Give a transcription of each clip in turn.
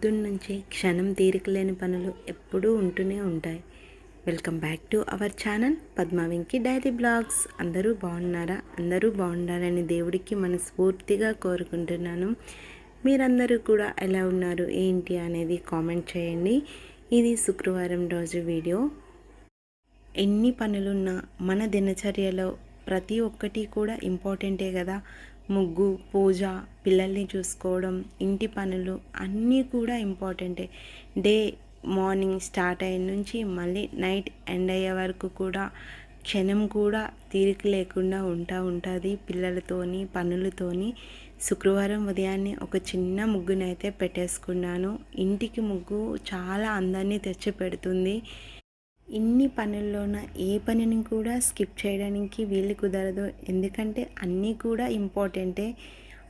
పొద్దున్న నుంచి క్షణం తీరికలేని పనులు ఎప్పుడూ ఉంటూనే ఉంటాయి. Welcome back to our channel పద్మావింకి diary blogs. అందరూ బాగున్నారా? అందరూ బాగుండాలని దేవుడికి మనస్ఫూర్తిగా కోరుకుంటున్నాను. మీరందరూ కూడా ఎలా ఉన్నారు? ఏంటి అనేది కామెంట్ చేయండి. ఇది శుక్రవారం రోజు వీడియో. ఎన్ని పనులున్నా మన దినచర్యలో ప్రతి ఒక్కటి కూడా ఇంపార్టెంటే కదా. ముగ్గు పూజ పిల్లల్ని చూసుకోవడం ఇంటి పనులు అన్నీ కూడా ఇంపార్టెంటే. డే మార్నింగ్ స్టార్ట్ అయిన నుంచి మళ్ళీ నైట్ ఎండ్ అయ్యే వరకు కూడా క్షణం కూడా తీరిక లేకుండా ఉంటా ఉంటుంది పిల్లలతోని పనులతోని. శుక్రవారం ఉదయాన్నే ఒక చిన్న ముగ్గునైతే పెట్టేసుకున్నాను. ఇంటికి ముగ్గు చాలా అందాన్ని తెచ్చి పెడుతుంది. ఇన్ని పనుల్లోన ఏ పనిని కూడా స్కిప్ చేయడానికి వీలు కుదరదు. ఎందుకంటే అన్నీ కూడా ఇంపార్టెంటే.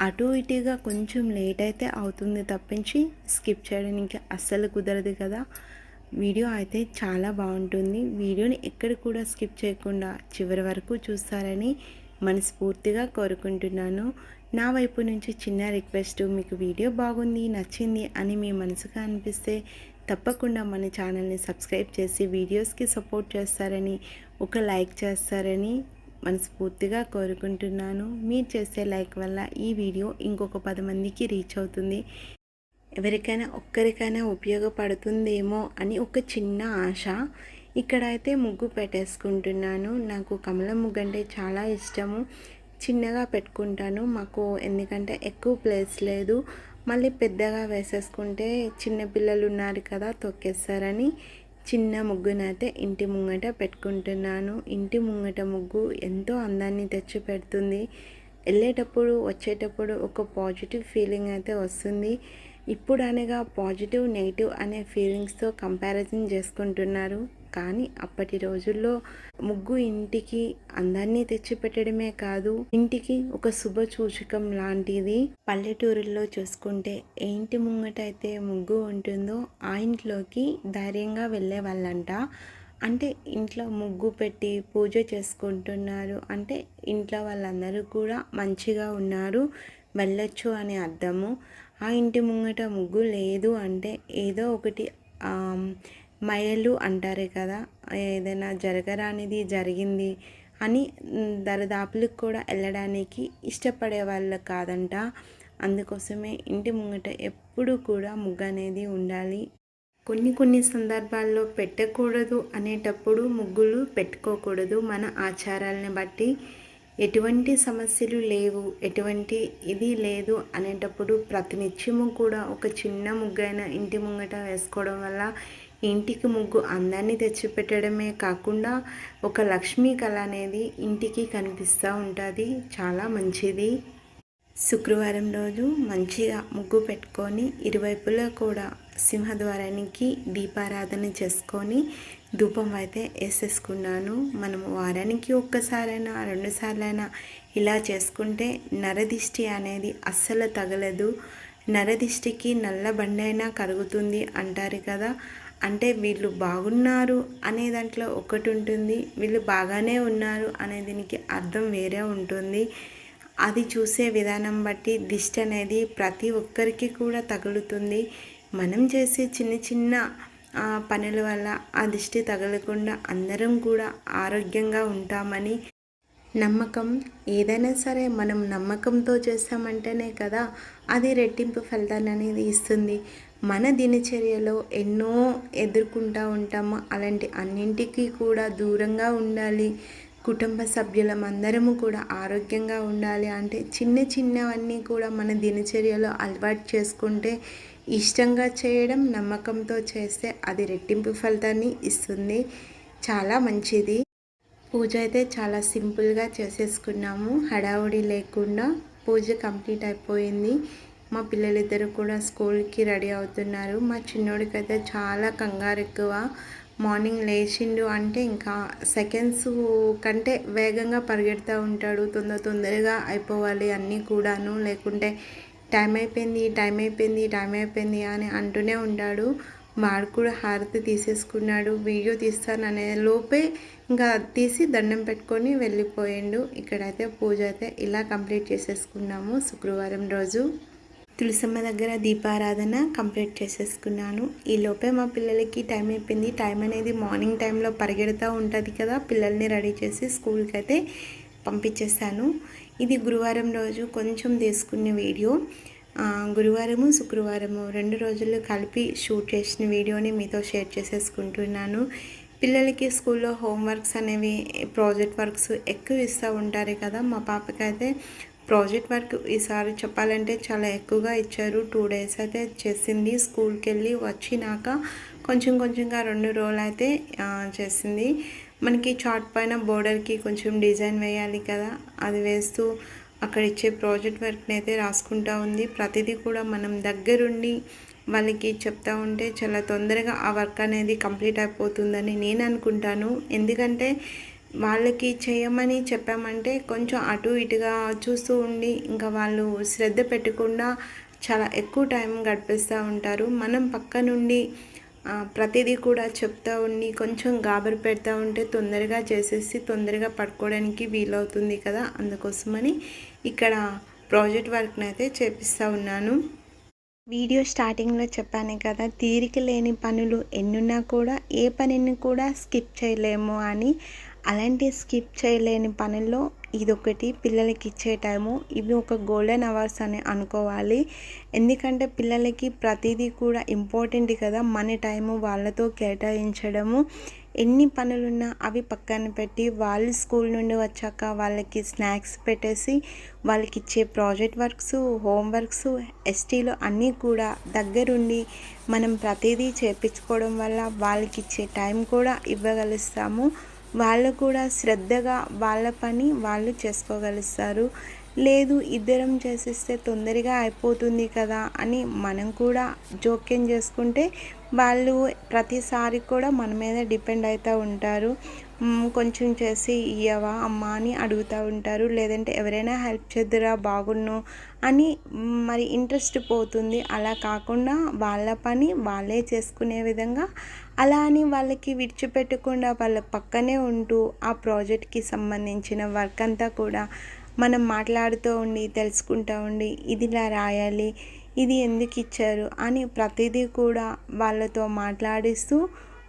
అటు ఇటుగా కొంచెం లేట్ అయితే అవుతుంది తప్పించి స్కిప్ చేయడానికి అస్సలు కుదరదు కదా. వీడియో అయితే చాలా బాగుంటుంది. వీడియోని ఎక్కడ కూడా స్కిప్ చేయకుండా చివరి వరకు చూస్తారని మనస్ఫూర్తిగా కోరుకుంటున్నాను. నా వైపు నుంచి చిన్న రిక్వెస్ట్ మీకు వీడియో బాగుంది నచ్చింది అని మీ మనసుగా అనిపిస్తే తప్పకుండా మన ఛానల్ని సబ్స్క్రైబ్ చేసి వీడియోస్కి సపోర్ట్ చేస్తారని ఒక లైక్ చేస్తారని మనస్ఫూర్తిగా కోరుకుంటున్నాను. మీరు చేసే లైక్ వల్ల ఈ వీడియో ఇంకొక పది మందికి రీచ్ అవుతుంది. ఎవరికైనా ఒక్కరికైనా ఉపయోగపడుతుందేమో అని ఒక చిన్న ఆశ. ఇక్కడ అయితే ముగ్గు పెట్టేసుకుంటున్నాను. నాకు కమల ముగ్గు అంటే చాలా ఇష్టము. చిన్నగా పెట్టుకుంటాను. మాకు ఎందుకంటే ఎక్కువ ప్లేస్ లేదు. మళ్ళీ పెద్దగా వేసేసుకుంటే చిన్నపిల్లలు ఉన్నారు కదా తొక్కేస్తారని చిన్న ముగ్గునైతే ఇంటి ముంగట పెట్టుకుంటున్నాను. ఇంటి ముంగట ముగ్గు ఎంతో అందాన్ని తెచ్చి పెడుతుంది. వెళ్ళేటప్పుడు వచ్చేటప్పుడు ఒక పాజిటివ్ ఫీలింగ్ అయితే వస్తుంది. ఇప్పుడు అనగా పాజిటివ్ నెగిటివ్ అనే ఫీలింగ్స్తో కంపారిజన్ చేసుకుంటున్నారు. కానీ అప్పటి రోజుల్లో ముగ్గు ఇంటికి అందాన్ని తెచ్చిపెట్టడమే కాదు ఇంటికి ఒక శుభ సూచకం లాంటిది. పల్లెటూరుల్లో చూసుకుంటే ఏ ఇంటి ముంగట అయితే ముగ్గు ఉంటుందో ఆ ఇంట్లోకి ధైర్యంగా వెళ్ళే వాళ్ళంట. అంటే ఇంట్లో ముగ్గు పెట్టి పూజ చేసుకుంటున్నారు అంటే ఇంట్లో వాళ్ళందరూ కూడా మంచిగా ఉన్నారు వెళ్ళొచ్చు అనే అర్థము. ఆ ఇంటి ముంగట ముగ్గు లేదు అంటే ఏదో ఒకటి మయలు అంటారు కదా. ఏదైనా జరగరానిది జరిగింది అని దరిదాపులకు కూడా వెళ్ళడానికి ఇష్టపడే వాళ్ళు కాదంట. అందుకోసమే ఇంటి ముంగట ఎప్పుడు కూడా ముగ్గు అనేది ఉండాలి. కొన్ని కొన్ని సందర్భాల్లో పెట్టకూడదు అనేటప్పుడు ముగ్గులు పెట్టుకోకూడదు. మన ఆచారాలని బట్టి ఎటువంటి సమస్యలు లేవు ఎటువంటి ఇది లేదు అనేటప్పుడు ప్రతినిత్యము కూడా ఒక చిన్న ముగ్గైన ఇంటి ముంగట వేసుకోవడం వల్ల ఇంటికి ముగ్గు అందాన్ని తెచ్చిపెట్టడమే కాకుండా ఒక లక్ష్మీ కళ అనేది ఇంటికి కనిపిస్తూ ఉంటుంది. చాలా మంచిది. శుక్రవారం రోజు మంచిగా ముగ్గు పెట్టుకొని ఇరువైపులా కూడా సింహద్వారానికి దీపారాధన చేసుకొని ధూపం అయితే వేసేసుకున్నాను. మనం వారానికి ఒక్కసారైనా రెండుసార్లైనా ఇలా చేసుకుంటే నరదిష్టి అనేది అస్సలు తగలదు. నరదిష్టికి నల్ల బండైనా కరుగుతుంది అంటారు కదా అంటే వీళ్ళు బాగున్నారు అనే దాంట్లో ఒకటి ఉంటుంది. వీళ్ళు బాగానే ఉన్నారు అనే దీనికి అర్థం వేరే ఉంటుంది. అది చూసే విధానం బట్టి దిష్టి అనేది ప్రతి ఒక్కరికి కూడా తగులుతుంది. మనం చేసే చిన్న చిన్న పనుల వల్ల ఆ దిష్టి తగలకుండా అందరం కూడా ఆరోగ్యంగా ఉంటామని నమ్మకం. ఏదైనా సరే మనం నమ్మకంతో చేస్తామంటేనే కదా అది రెట్టింపు ఫలితాన్ని అనేది ఇస్తుంది. మన దినచర్యలో ఎన్నో ఎదుర్కొంటూ ఉంటాము. అలాంటి అన్నింటికీ కూడా దూరంగా ఉండాలి. కుటుంబ సభ్యులం అందరము కూడా ఆరోగ్యంగా ఉండాలి అంటే చిన్న చిన్నవన్నీ కూడా మన దినచర్యలో అలవాటు చేసుకుంటే ఇష్టంగా చేయడం నమ్మకంతో చేస్తే అది రెట్టింపు ఫలితాన్ని ఇస్తుంది. చాలా మంచిది. పూజ అయితే చాలా సింపుల్గా చేసేసుకున్నాము. హడావుడి లేకుండా పూజ కంప్లీట్ అయిపోయింది. మా పిల్లలిద్దరు కూడా స్కూల్కి రెడీ అవుతున్నారు. మా చిన్నోడికి అయితే చాలా కంగారు ఎక్కువ. మార్నింగ్ లేచిండు అంటే ఇంకా సెకండ్స్ కంటే వేగంగా పరిగెడుతూ ఉంటాడు. తొందర తొందరగా అయిపోవాలి అన్నీ కూడాను. లేకుంటే టైం అయిపోయింది టైం అయిపోయింది టైం అయిపోయింది అని అంటూనే ఉంటాడు. వాడు కూడా హారతి తీసేసుకున్నాడు. వీడియో తీస్తాననే లోపే ఇంకా తీసి దండం పెట్టుకొని వెళ్ళిపోయిండు. ఇక్కడైతే పూజ అయితే ఇలా కంప్లీట్ చేసేసుకున్నాము శుక్రవారం రోజు. తులసమ్మ దగ్గర దీపారాధన కంప్లీట్ చేసేసుకున్నాను. ఈ లోపే మా పిల్లలకి టైం అయిపోయింది. టైం అనేది మార్నింగ్ టైంలో పరిగెడుతూ ఉంటుంది కదా పిల్లల్ని రెడీ చేసి స్కూల్కి అయితే పంపించేస్తాను ఇది గురువారం రోజు కొంచెం తీసుకునే వీడియో. గురువారము శుక్రవారము రెండు రోజులు కలిపి షూట్ చేసిన వీడియోని మీతో షేర్ చేసేసుకుంటున్నాను. పిల్లలకి స్కూల్లో హోంవర్క్స్ అనేవి ప్రాజెక్ట్ వర్క్స్ ఎక్కువ ఇస్తూ ఉంటారు కదా మా పాపకైతే ప్రాజెక్ట్ వర్క్ ఈసారి చెప్పాలంటే చాలా ఎక్కువగా ఇచ్చారు. టూ డేస్ అయితే చేసింది. స్కూల్కి వెళ్ళి వచ్చినాక కొంచెం కొంచెంగా రెండు రోజులు అయితే చేసింది. మనకి చార్ట్ పైన బోర్డర్కి కొంచెం డిజైన్ వేయాలి కదా అది వేస్తూ అక్కడ ఇచ్చే ప్రాజెక్ట్ వర్క్ని అయితే రాసుకుంటా ఉంది. ప్రతిదీ కూడా మనం దగ్గరుండి వాళ్ళకి చెప్తా ఉంటే చాలా తొందరగా ఆ వర్క్ అనేది కంప్లీట్ అయిపోతుందని నేను అనుకుంటాను. ఎందుకంటే వాళ్ళకి చేయమని చెప్పామంటే కొంచెం అటు ఇటుగా చూస్తూ ఉండి ఇంకా వాళ్ళు శ్రద్ధ పెట్టకుండా చాలా ఎక్కువ టైం గడిపిస్తూ ఉంటారు. మనం పక్క నుండి ప్రతిదీ కూడా చెప్తూ ఉండి కొంచెం గాబరి పెడతా ఉంటే తొందరగా చేసేసి తొందరగా పడుకోవడానికి వీలవుతుంది కదా అందుకోసమని ఇక్కడ ప్రాజెక్ట్ వర్క్ని అయితే చేపిస్తూ ఉన్నాను. వీడియో స్టార్టింగ్లో చెప్పాను కదా తీరిక లేని పనులు ఎన్నున్నా కూడా ఏ పనిని కూడా స్కిప్ చేయలేము అని అలాంటి స్కిప్ చేయలేని పనుల్లో ఇదొకటి పిల్లలకి ఇచ్చే టైము. ఇవి ఒక గోల్డెన్ అవర్స్ అని అనుకోవాలి. ఎందుకంటే పిల్లలకి ప్రతిదీ కూడా ఇంపార్టెంట్ కదా. మన టైము వాళ్ళతో కేటాయించడము. ఎన్ని పనులున్నా అవి పక్కన పెట్టి వాళ్ళు స్కూల్ నుండి వచ్చాక వాళ్ళకి స్నాక్స్ పెట్టేసి వాళ్ళకి ఇచ్చే ప్రాజెక్ట్ వర్క్స్ హోంవర్క్స్ ఎస్టీలు అన్నీ కూడా దగ్గరుండి మనం ప్రతిదీ చేపించుకోవడం వల్ల వాళ్ళకి ఇచ్చే టైం కూడా ఇవ్వగలుస్తాము. వాళ్ళు కూడా శ్రద్ధగా వాళ్ళ పని వాళ్ళు చేసుకోగలుస్తారు. లేదు ఇద్దరం చేసిస్తే తొందరగా అయిపోతుంది కదా అని మనం కూడా జోక్యం చేసుకుంటే వాళ్ళు ప్రతిసారి కూడా మన మీద డిపెండ్ అవుతూ ఉంటారు. కొంచెం చేసి ఇయ్యవా అమ్మా అని అడుగుతూ ఉంటారు. లేదంటే ఎవరైనా హెల్ప్ చేద్దురా బాగున్ను అని మరి ఇంట్రెస్ట్ పోతుంది. అలా కాకుండా వాళ్ళ పని వాళ్ళే చేసుకునే విధంగా అలా అని వాళ్ళకి విడిచిపెట్టకుండా వాళ్ళ పక్కనే ఉంటూ ఆ ప్రాజెక్ట్కి సంబంధించిన వర్క్ అంతా కూడా మనం మాట్లాడుతూ ఉండి తెలుసుకుంటూ ఉండి ఇది ఇలా రాయాలి ఇది ఎందుకు ఇచ్చారు అని ప్రతిదీ కూడా వాళ్ళతో మాట్లాడిస్తూ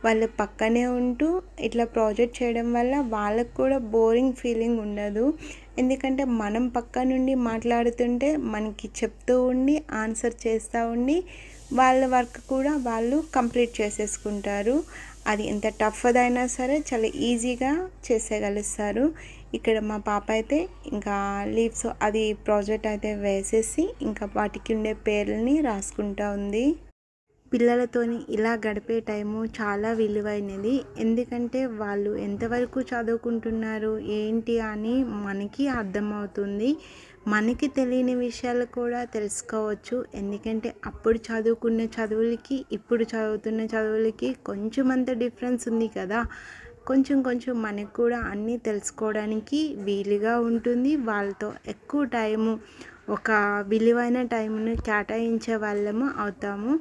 వాళ్ళు పక్కనే ఉంటూ ఇట్లా ప్రాజెక్ట్ చేయడం వల్ల వాళ్ళకు కూడా బోరింగ్ ఫీలింగ్ ఉండదు. ఎందుకంటే మనం పక్క నుండి మాట్లాడుతుంటే మనకి చెప్తూ ఉండి ఆన్సర్ చేస్తూ ఉండి వాళ్ళ వర్క్ కూడా వాళ్ళు కంప్లీట్ చేసేసుకుంటారు. అది ఎంత టఫ్ అయినా సరే చాలా ఈజీగా చేసేయగలుస్తారు. ఇక్కడ మా పాప అయితే ఇంకా లీవ్స్ అది ప్రాజెక్ట్ అయితే వేసేసి ఇంకా వాటికి ఉండే పేర్లని రాసుకుంటా ఉంది. పిల్లలతోని ఇలా గడిపే టైము చాలా విలువైనది. ఎందుకంటే వాళ్ళు ఎంతవరకు చదువుకుంటున్నారు ఏంటి అని మనకి అర్థమవుతుంది. మనకి తెలియని విషయాలు కూడా తెలుసుకోవచ్చు. ఎందుకంటే అప్పుడు చదువుకున్న చదువులకి ఇప్పుడు చదువుతున్న చదువులకి కొంచెం అంత డిఫరెన్స్ ఉంది కదా. కొంచెం కొంచెం మనకు కూడా అన్నీ తెలుసుకోవడానికి వీలుగా ఉంటుంది. వాళ్ళతో ఎక్కువ టైము ఒక విలువైన టైంను కేటాయించే వాళ్ళము అవుతాము.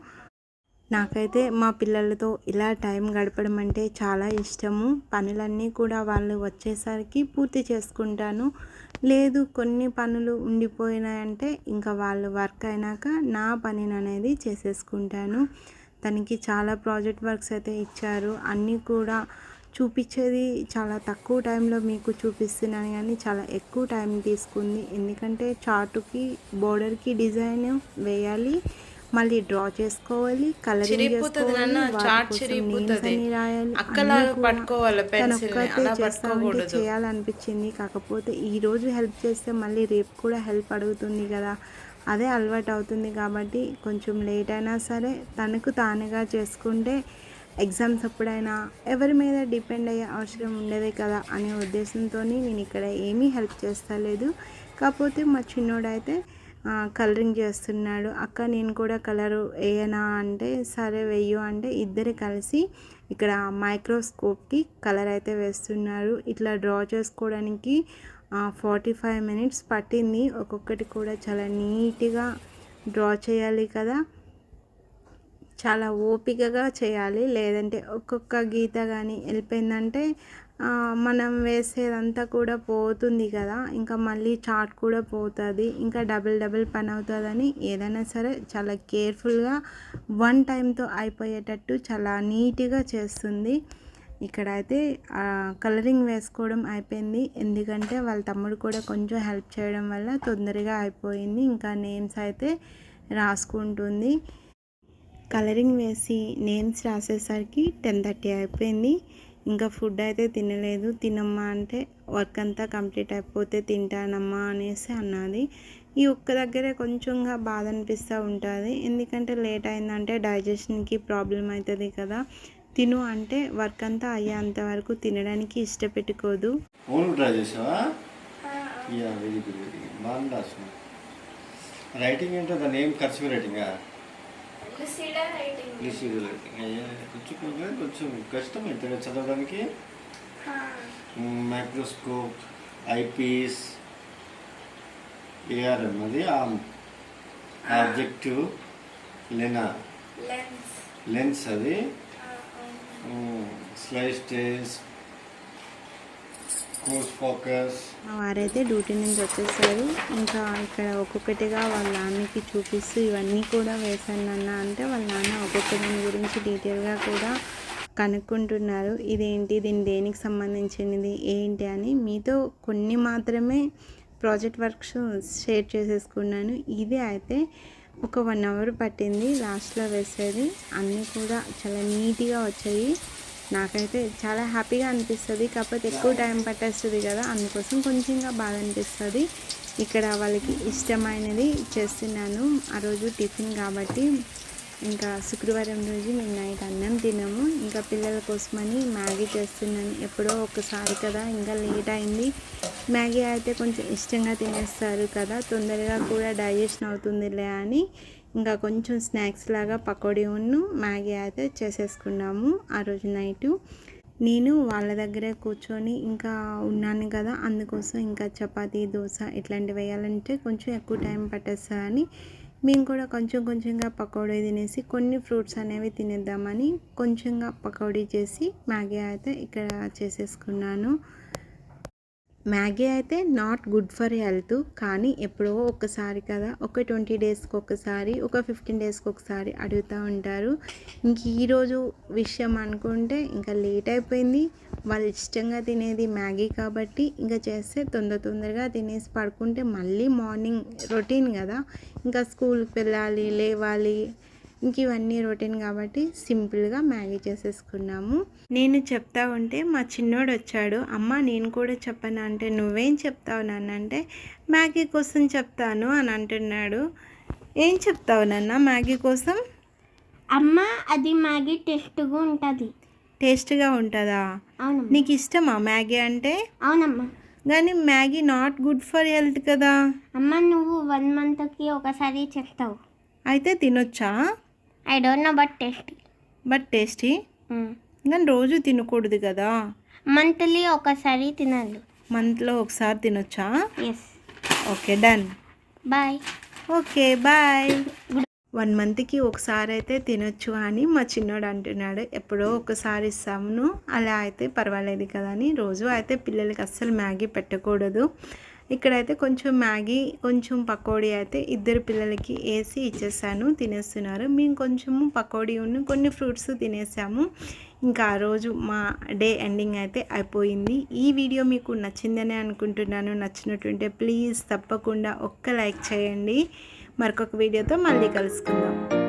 నాకైతే మా పిల్లలతో ఇలా టైం గడపడం అంటే చాలా ఇష్టము. పనులన్నీ కూడా వాళ్ళు వచ్చేసరికి పూర్తి చేసుకుంటాను. లేదు కొన్ని పనులు ఉండిపోయినాయంటే ఇంకా వాళ్ళు వర్క్ అయినాక నా పనిని అనేది చేసేసుకుంటాను. తనకి చాలా ప్రాజెక్ట్ వర్క్స్ అయితే ఇచ్చారు. అన్నీ కూడా చూపించేది చాలా తక్కువ టైంలో మీకు చూపిస్తున్నాను కానీ చాలా ఎక్కువ టైం తీసుకుంది. ఎందుకంటే చార్టుకి బోర్డర్కి డిజైన్ వేయాలి. మళ్ళీ డ్రా చేసుకోవాలి కలరింగ్ చిరిగిపోతుంది చేసుకోవాలి రాయాలి. చేయాలనిపించింది. కాకపోతే ఈ రోజు హెల్ప్ చేస్తే మళ్ళీ రేపు కూడా హెల్ప్ అడుగుతుంది కదా. అదే అలవాటు అవుతుంది కాబట్టి కొంచెం లేట్ అయినా సరే తనకు తానుగా చేసుకుంటే ఎగ్జామ్స్ అప్పుడైనా ఎవరి మీద డిపెండ్ అయ్యే అవసరం ఉండదే కదా అనే ఉద్దేశంతో నేను ఇక్కడ ఏమీ హెల్ప్ చేస్తలేదు. కాకపోతే మా చిన్నోడైతే కలరింగ్ చేస్తున్నాడు. అక్క నేను కూడా కలర్ వేయనా అంటే సరే వెయ్యు అంటే ఇద్దరు కలిసి ఇక్కడ మైక్రోస్కోప్కి కలర్ అయితే వేస్తున్నారు. ఇట్లా డ్రా చేసుకోవడానికి ఫార్టీ ఫైవ్ మినిట్స్ పట్టింది. ఒక్కొక్కటి కూడా చాలా నీట్గా డ్రా చేయాలి కదా. చాలా ఓపికగా చేయాలి. లేదంటే ఒక్కొక్క గీత కానీ వెళ్ళిపోయిందంటే మనం వేసేదంతా కూడా పోతుంది కదా. ఇంకా మళ్ళీ చాట్ కూడా పోతుంది. ఇంకా డబుల్ డబుల్ పని అవుతుందని ఏదైనా సరే చాలా కేర్ఫుల్గా వన్ టైంతో అయిపోయేటట్టు చాలా నీట్గా చేస్తుంది. ఇక్కడ అయితే కలరింగ్ వేసుకోవడం అయిపోయింది. ఎందుకంటే వాళ్ళ తమ్ముడు కూడా కొంచెం హెల్ప్ చేయడం వల్ల తొందరగా అయిపోయింది. ఇంకా నేమ్స్ అయితే రాసుకుంటుంది. కలరింగ్ వేసి నేమ్స్ రాసేసరికి టెన్ థర్టీ అయిపోయింది. ఇంకా ఫుడ్ అయితే తినలేదు. తినమ్మా అంటే వర్క్ అంతా కంప్లీట్ అయిపోతే తింటానమ్మా అనేసి అన్నది. ఈ ఒక్క దగ్గరే కొంచెంగా బాధ అనిపిస్తూ ఉంటుంది. ఎందుకంటే లేట్ అయిందంటే డైజెషన్కి ప్రాబ్లం అవుతుంది కదా. తిను అంటే వర్క్ అంతా అయ్యేంత వరకు తినడానికి ఇష్టపెట్టుకోదు. రైటింగ్ ఏంటో దాని ఏం ఖర్చు రైటింగా లుసిడా రైటింగ్ కొంచెం కష్టం. అవుతుంది చదవడానికి microscope eyepiece A R M అది ఆబ్జెక్టివ్ లెనా. లెన్స్. అది. స్లైస్ టేస్ట్ మా వారైతే డ్యూటీ నుంచి వచ్చేసారు. ఇంకా ఇక్కడ ఒక్కొక్కటిగా వాళ్ళ నాన్నకి చూపిస్తూ ఇవన్నీ కూడా వేశాను నాన్న అంటే వాళ్ళ నాన్న ఒక్కొక్క దాని గురించి డీటెయిల్గా కూడా కనుక్కుంటున్నారు. ఇదేంటి? దీని దేనికి సంబంధించినది? ఏంటి అని మీతో కొన్ని మాత్రమే ప్రాజెక్ట్ వర్క్స్ షేర్ చేసేసుకున్నాను. ఇది అయితే ఒక వన్ అవర్ పట్టింది లాస్ట్లో వేసేది. అన్నీ కూడా చాలా నీట్గా వచ్చాయి. నాకైతే చాలా హ్యాపీగా అనిపిస్తుంది. కాకపోతే ఎక్కువ టైం పట్టేస్తుంది కదా అందుకోసం కొంచెంగా బాధ అనిపిస్తుంది. ఇక్కడ వాళ్ళకి ఇష్టమైనది చేస్తున్నాను. ఆ రోజు టిఫిన్ కాబట్టి ఇంకా శుక్రవారం రోజు మేము నైట్ అన్నం తినము. ఇంకా పిల్లల కోసమని మ్యాగీ చేస్తున్నాను. ఎప్పుడో ఒకసారి కదా ఇంకా లేట్ అయింది. మ్యాగీ అయితే కొంచెం ఇష్టంగా తినేస్తారు కదా తొందరగా కూడా డైజెషన్ అవుతుందిలే అని ఇంకా కొంచెం స్నాక్స్ లాగా పకోడీ ఉన్ను మ్యాగీ అయితే చేసేసుకున్నాము ఆ రోజు నైటు. నేను వాళ్ళ దగ్గరే కూర్చొని ఇంకా ఉన్నాను కదా అందుకోసం ఇంకా చపాతీ దోశ ఇట్లాంటివి వేయాలంటే కొంచెం ఎక్కువ టైం పట్టేస్తుందని మేము కూడా కొంచెం కొంచెంగా పకోడీ తినేసి కొన్ని ఫ్రూట్స్ అనేవి తినేద్దామని కొంచెంగా పకోడీ చేసి మ్యాగీ అయితే ఇక్కడ చేసేసుకున్నాను. మ్యాగీ అయితే నాట్ గుడ్ ఫర్ హెల్త్ కానీ ఎప్పుడో ఒకసారి కదా ఒక ట్వంటీ డేస్కి ఒకసారి ఒక ఫిఫ్టీన్ డేస్కి ఒకసారి అడుగుతూ ఉంటారు. ఇంక ఈరోజు విషయం అనుకుంటే ఇంకా లేట్ అయిపోయింది. వాళ్ళు ఇష్టంగా తినేది మ్యాగీ కాబట్టి ఇంకా చేస్తే తొందర తొందరగా తినేసి పడుకుంటే మళ్ళీ మార్నింగ్ రొటీన్ కదా. ఇంకా స్కూల్కి వెళ్ళాలి లేవాలి ఇంక ఇవన్నీ రొటీన్ కాబట్టి సింపుల్గా మ్యాగీ చేసేసుకున్నాము. నేను చెప్తా ఉంటే మా చిన్నోడు వచ్చాడు అమ్మ నేను కూడా చెప్పను? అంటే నువ్వేం చెప్తావు నాన్న? అంటే మ్యాగీ కోసం చెప్తాను అని అంటున్నాడు. ఏం చెప్తావు నాన్న మ్యాగీ కోసం? అమ్మ అది మ్యాగీ టేస్ట్గా ఉంటుంది. టేస్ట్గా ఉంటుందా? అవునమ్మా. నీకు ఇష్టమా మ్యాగీ అంటే? అవునమ్మా. కానీ Maggi not good for health కదా. అమ్మ నువ్వు వన్ మంత్కి ఒకసారి చేస్తావు. అయితే తినొచ్చా? I don't know but taste but tasty కానీ రోజు తినకూడదు కదా. మంత్లీ ఒకసారి తినాలి. మంత్లో ఒకసారి తినొచ్చా? Yes okay done bye okay bye one మంత్కి ఒకసారి అయితే తినొచ్చు అని మా చిన్నోడు అంటున్నాడు. ఎప్పుడో ఒకసారి ఇస్తామును. అలా అయితే పర్వాలేదు కదా అని. రోజు అయితే పిల్లలకి అస్సలు మ్యాగీ పెట్టకూడదు. ఇక్కడైతే కొంచెం మ్యాగీ కొంచెం పకోడీ అయితే ఇద్దరు పిల్లలకి వేసి ఇచ్చేసాను తినేస్తున్నారు. మేము కొంచెము పకోడీ ఉన్న కొన్ని ఫ్రూట్స్ తినేసాము. ఇంకా ఆ రోజు మా డే ఎండింగ్ అయితే అయిపోయింది. ఈ వీడియో మీకు నచ్చిందని అనుకుంటున్నాను. నచ్చినట్టుంటే ప్లీజ్ తప్పకుండా ఒక్క లైక్ చేయండి. మరొక వీడియోతో మళ్ళీ కలుసుకుందాం.